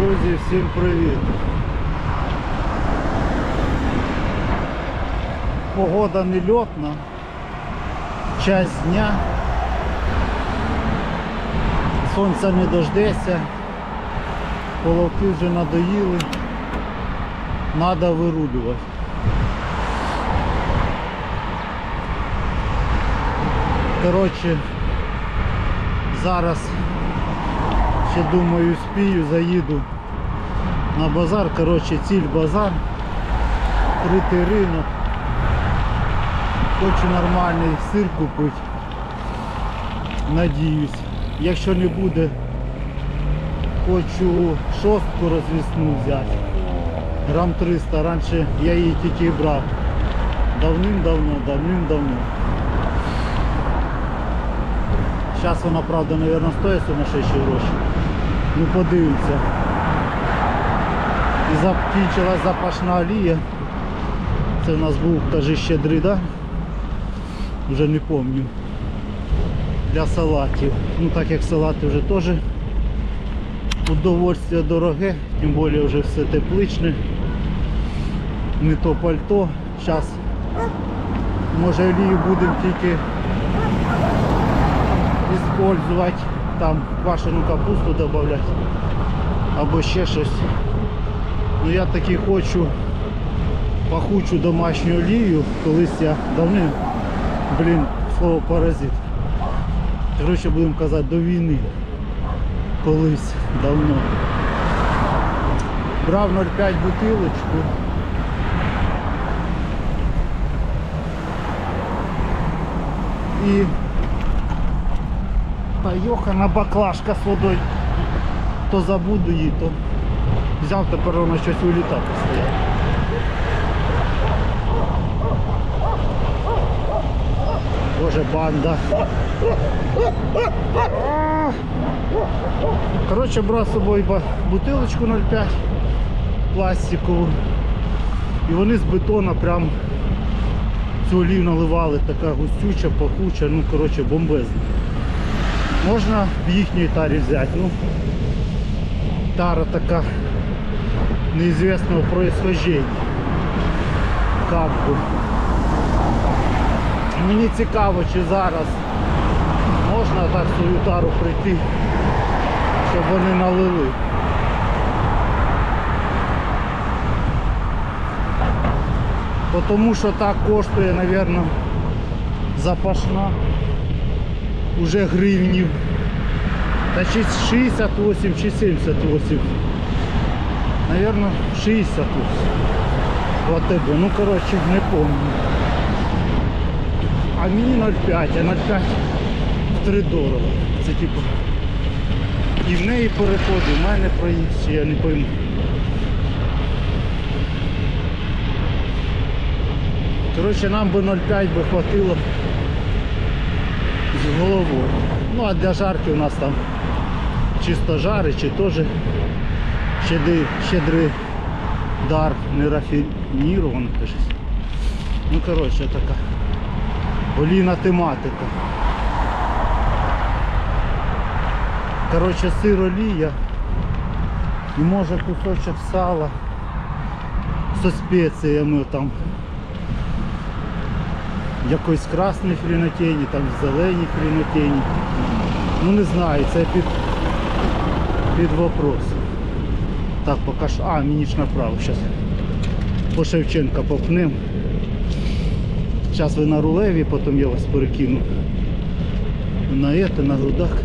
Друзі, всім привіт! Погода не льотна, час дня, сонця не дождеться, половки вже надоїли, треба вирулювати. Коротше, зараз ще думаю спію, заїду на базар. Коротше, ціль базар, критий ринок. Хочу нормальний сир купити. Надіюсь. Якщо не буде, хочу шостку розвісну взяти. Грам 300. Раніше я її тільки брав. Давним-давно, давним-давно. Зараз вона, правда, мабуть, стоїть сумасшедші гроші. Ну подивимося. І закінчилась запашна олія. Це у нас був каже щедрий, да? Вже не пам'ятаю. Для салатів. Ну так як салати вже теж удовольствие дороге, тим більше вже все тепличне. Не то пальто. Зараз може олію будемо тільки использовать там квашену капусту добавлять або ще щось. Ну я таки хочу пахучу домашню олію, колись я давним, блін, слово паразит. Коротше будемо казати до війни. Колись давно. Брав 0,5 бутилочку. І та йохана баклажка з водою. То забуду її, то взяв тепер воно щось вилітати стоять. Боже, банда. Коротше, брав з собою бутилочку 0,5 пластикову. І вони з бетона прям цю олію наливали, така густюча, пахуча, ну коротше бомбезна. Можна в їхній тарі взяти. Ну, тара така неізвісного происхождения. Как би. Мені цікаво, чи зараз можна так свою тару прийти, щоб вони налили. Тому що так коштує, мабуть, запашна уже гривнів. Та чи 68 чи 78. Наверное, 60 в АТБ. Ну коротше, не помню. А мені 0,5, а 0,5 в 3 дорого. Це типу. І в неї переходить, в мене проїзд, я не пойму. Коротше, нам би 0,5 би хватило з головою. Ну а для жарки у нас там чисто жари, чи теж щедрий, щедрий дар не рафінірований. Ну коротше така олійна тематика. Коротше сир олія і може кусочок сала зі спеціями там якоїсь красної хрінотені, там зелені хрінотені. Ну не знаю, це під, під вопрос. Так, поки що. А, мені ж направо зараз. По Шевченка попнем. Зараз ви на рулеві, потім я вас перекину на это, на грудак.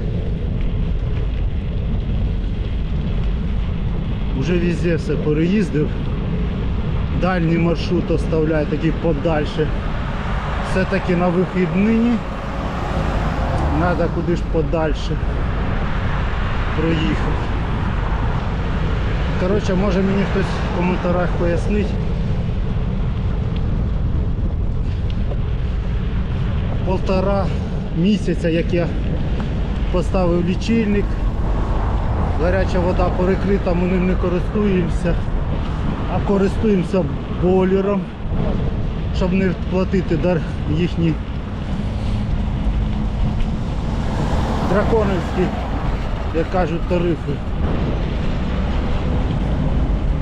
Уже везде все переїздив. Дальній маршрут оставляю такий подальше. Все-таки на вихіднині треба куди ж подальше проїхати. Коротше, може мені хтось в коментарях пояснить. Полтора місяця, як я поставив лічильник, гаряча вода перекрита, ми ним не користуємося, а користуємося бойлером, щоб не платити дар їхні драконівські, як кажуть, тарифи.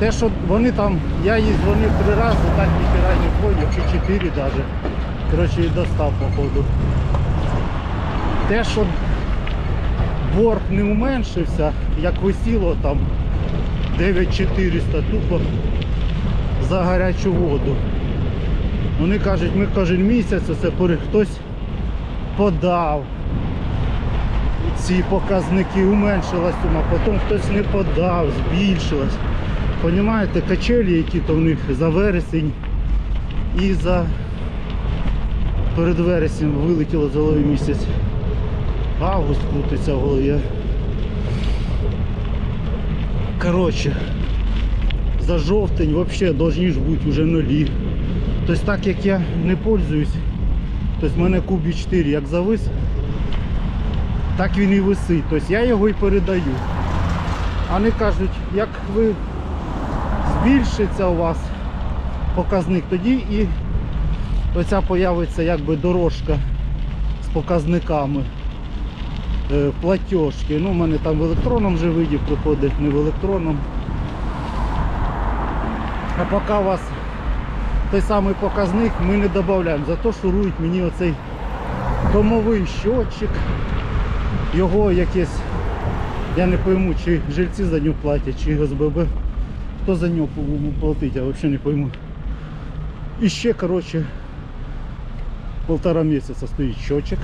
Те, що вони там, я їй дзвонив три рази, так ніхера не поняв, чи чотири навіть. Коротше, і достав походу. Те, що борг не уменшився, як висіло там 9400 тупо за гарячу воду. Вони кажуть, ми кожен місяць це хтось подав. Ці показники уменшилась сума, потім хтось не подав, збільшилась. Понімаєте, качелі, які то в них за вересень і за перед вереснем вилетіло за голові місяць. Август крутиться в голові. Коротше, за жовтень взагалі повинні ж бути вже нулі. Тобто так як я не пользуюсь, тобто в мене кубі 4 як завис, так він і висить. Тобто я його і передаю. А Вони кажуть, як ви збільшиться у вас показник, тоді і оця появиться якби дорожка з показниками е, платіжки. Ну, у мене там в електронному вже виді приходить, не в електронному. А поки у вас той самий показник ми не додаємо. Зато шурують мені оцей домовий щотчик. Його якесь, я не пойму, чи жильці за нього платять, чи ОСББ. Хто за нього платить, я взагалі не пойму. І ще, коротше, полтора місяця стоїть щотчик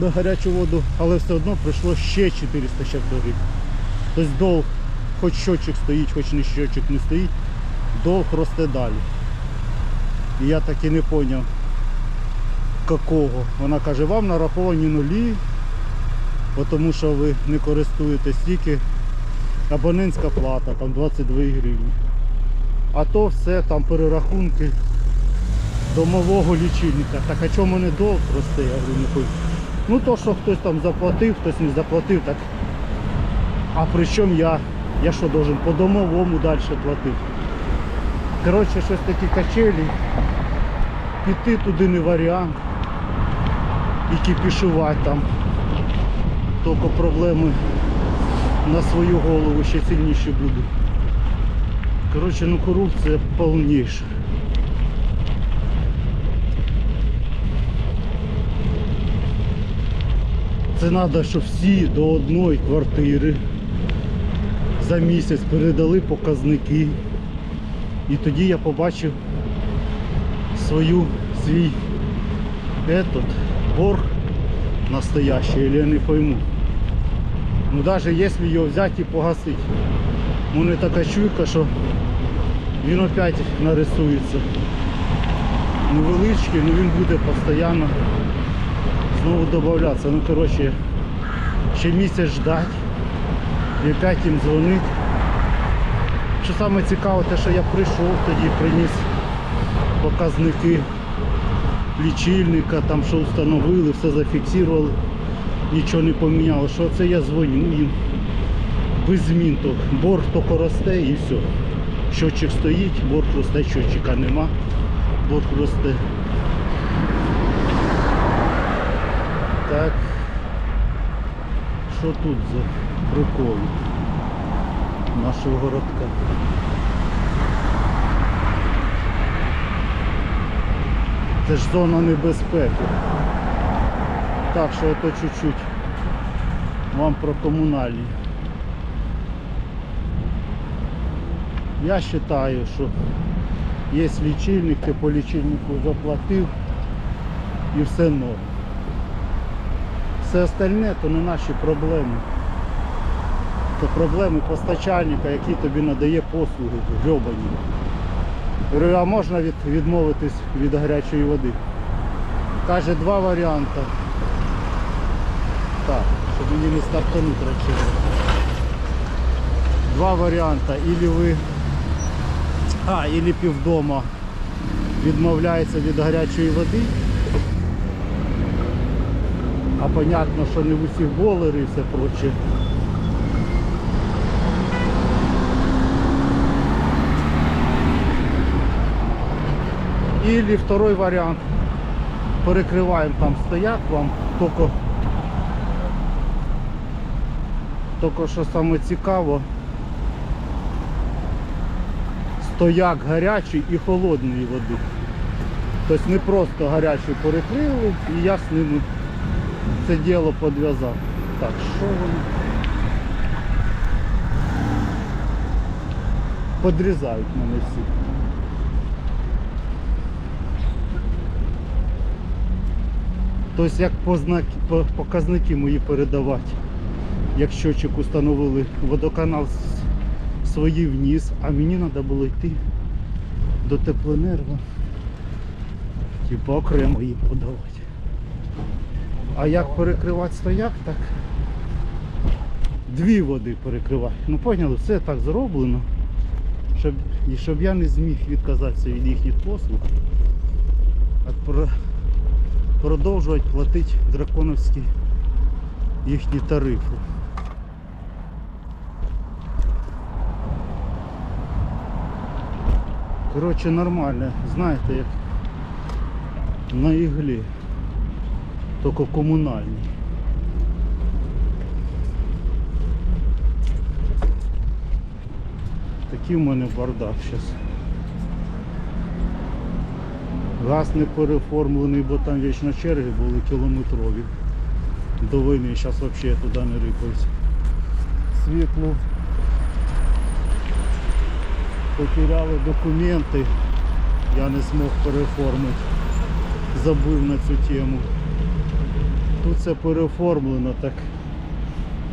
на гарячу воду, але все одно прийшло ще 400 ще гривень. Тобто долг, хоч щотчик стоїть, хоч не щотчик не стоїть, долг росте далі. І я так і не зрозумів, какого. Вона каже, вам нараховані нулі, тому що ви не користуєтесь тільки абонентська плата, там 22 гривні. А то все там перерахунки домового лічильника. Так а чому мене долг росте, я говорю, не пойму. Ну то, що хтось там заплатив, хтось не заплатив, так. А при чому я? Я що должен по домовому далі платити? Коротше, щось такі качелі. Піти туди не варіант. І кипішувати там. Тільки проблеми на свою голову ще сильніші будуть. Коротше, ну корупція повніша. Це треба, щоб всі до одної квартири за місяць передали показники. І тоді я побачив свою свій этот, борг настоящий, я не пойму. Ну навіть якщо його взяти і погасити. У мене така чуйка, що він опять нарисується. Невеличкий, але він буде постійно знову додаватися. Ну коротше, ще місяць ждати і опять їм дзвонити. Що саме цікаве, те, що я прийшов тоді, приніс показники лічильника, там що встановили, все зафіксували, нічого не поміняло. Що це я дзвоню їм без змін. То борг тільки росте і все. Щотчик стоїть, борг росте, щотчика нема, борг росте. Так. Що тут за прикол нашого городка? Це ж зона небезпеки. Так що ото чуть-чуть вам про комунальні. Я вважаю, що є лічильник, ти по лічильнику заплатив і все норм. Все остальне то не наші проблеми. Це проблеми постачальника, який тобі надає послуги грьобані. Говорю, а можна від, відмовитись від гарячої води? Каже, два варіанти. Так, щоб мені не стартануть речі. Два варіанти. Ілі ви... А, ілі півдома відмовляється від гарячої води. А понятно, що не в усіх болери і все проче. Или второй вариант. Перекриваємо там стояк вам, тільки тільки що саме цікаво, стояк гарячої і холодної води. Тобто не просто гарячу перекрили і я з ними це діло підв'язав. Так, що вони? Подрізають мене всі. Тобто як показники мої передавати. Як щочик установили водоканал свої вниз, а мені треба було йти до теплоенерго. Типу окремо їм подавати. А як перекривати стояк, так дві води перекривати. Ну поняли, все так зроблено, щоб, і щоб я не зміг відказатися від їхніх послуг, а про, продовжувати платити драконовські їхні тарифи. Коротше, нормально, знаєте, як на іглі, тільки комунальні. Такий в мене бардак зараз. Газ не переформлений, бо там вічно черги були кілометрові. До війни зараз взагалі туди не рипаюсь. Світло. Потеряли документи. Я не змог переформити. Забив на цю тему. Тут це переформлено, так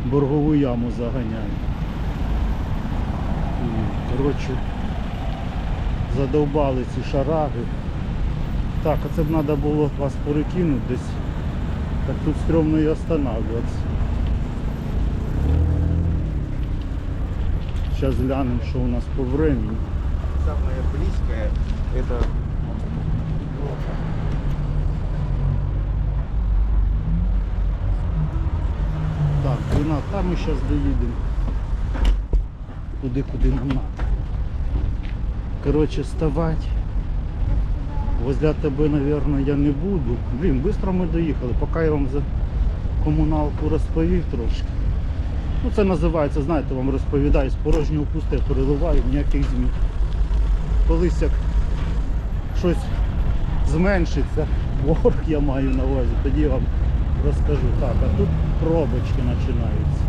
боргову яму заганяє. І, Коротше, задовбали ці шараги. Так, а це б треба було вас перекинути десь. Так тут стрьомно і останавливатися. Зараз глянемо, що у нас по времени. Самое близкое это Так, 12, там ми зараз доїдемо. Туди, куди нам треба. Коротше, вставати. Возле тебе, мабуть, я не буду. Блін, швидко ми доїхали, поки я вам за комуналку розповів трошки. Ну це називається, знаєте, вам розповідаю, з порожнього пусте переливаю, ніяких змін. Колись як щось зменшиться, борг я маю на увазі, тоді я вам розкажу. Так, а тут пробочки починаються.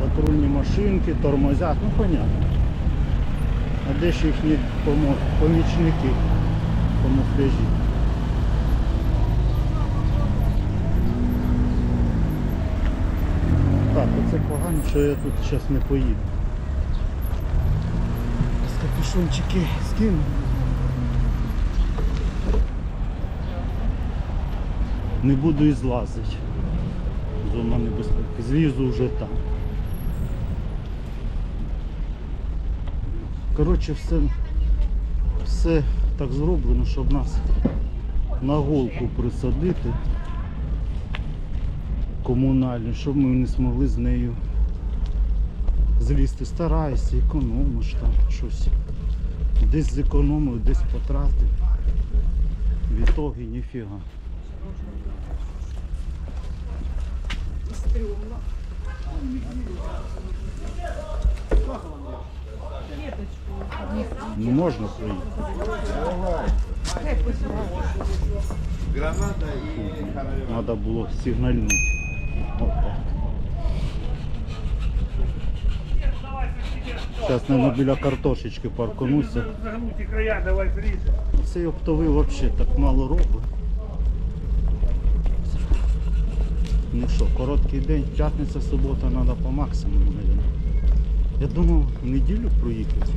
Патрульні машинки, тормозять, ну понятно. А де ж їхні помічники камуфляжі? Оце погано, що я тут зараз не поїду. З капюшончики скину. Не буду і злазити. Зона небезпеки. Злізу вже там. Коротше, все, все так зроблено, щоб нас на голку присадити комунальну, щоб ми не змогли з нею злізти. Стараюся, економиш там щось. Десь зекономив, десь потратив. В ітогі ніфіга. Не можна проїхати. граната и Треба було сигнальнути. Зараз, мабуть, біля картошечки ближе. Цей оптовий взагалі так мало робить. Ну що, короткий день, п'ятниця, субота, треба по максимуму. Я думав в неділю проїхати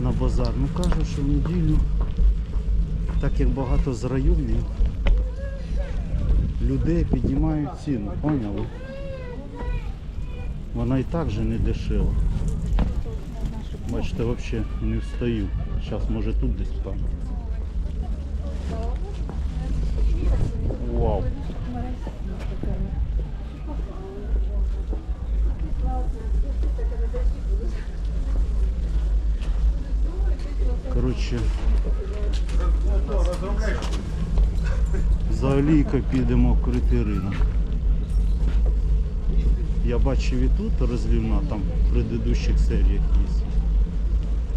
на базар. Ну кажуть, що в неділю, так як багато з районів, людей піднімають ціну, поняли? Вона і так же не дешева. Бачите, взагалі не встаю. Зараз може тут десь там. Вау. Коротше, за олійка підемо в ринок. Я бачив і тут розлівна, там в предыдущих серіях є.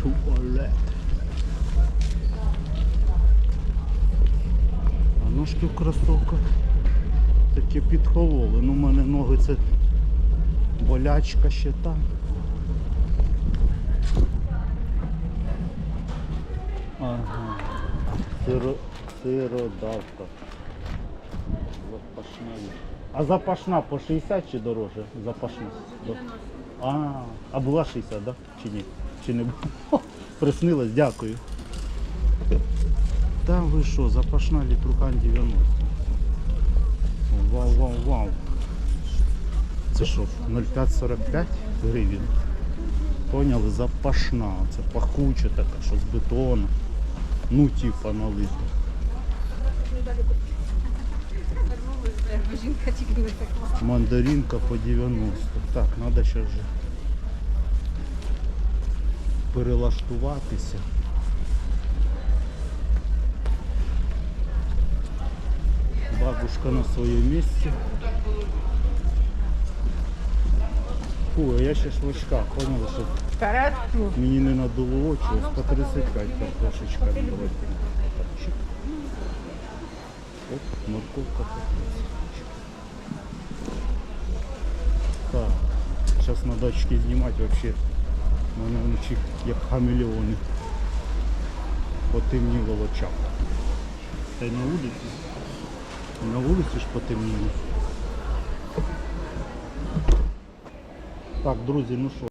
Туалет. А ножки в кросовках такі підхололи. Ну, у мене ноги це болячка ще там. Ага. Сиро, сиродавка. Запашна. А запашна по 60 чи дороже? Запашна. До- А, а була 60, да? Чи ні? Чи не було? Приснилось, дякую. Та ви що, запашна літрухан 90. Вау, вау, вау. Це що, 0,545 гривень? Поняли, запашна. Це пахуча така, що з бетону. Ну, типа Жінка тільки не пекла. Мандаринка по 90. Так, треба ще вже перелаштуватися. Бабушка на своєму місці. Фу, а я ще очках, поняли, що мені не надуло очі, ось по 35 картошечка. Оп, морковка зараз на датчике знімати вообще. У мене вночі як хамелеони. Потемніло в очах. Та на вулиці. На вулиці ж потемніло. Так, друзі, ну що.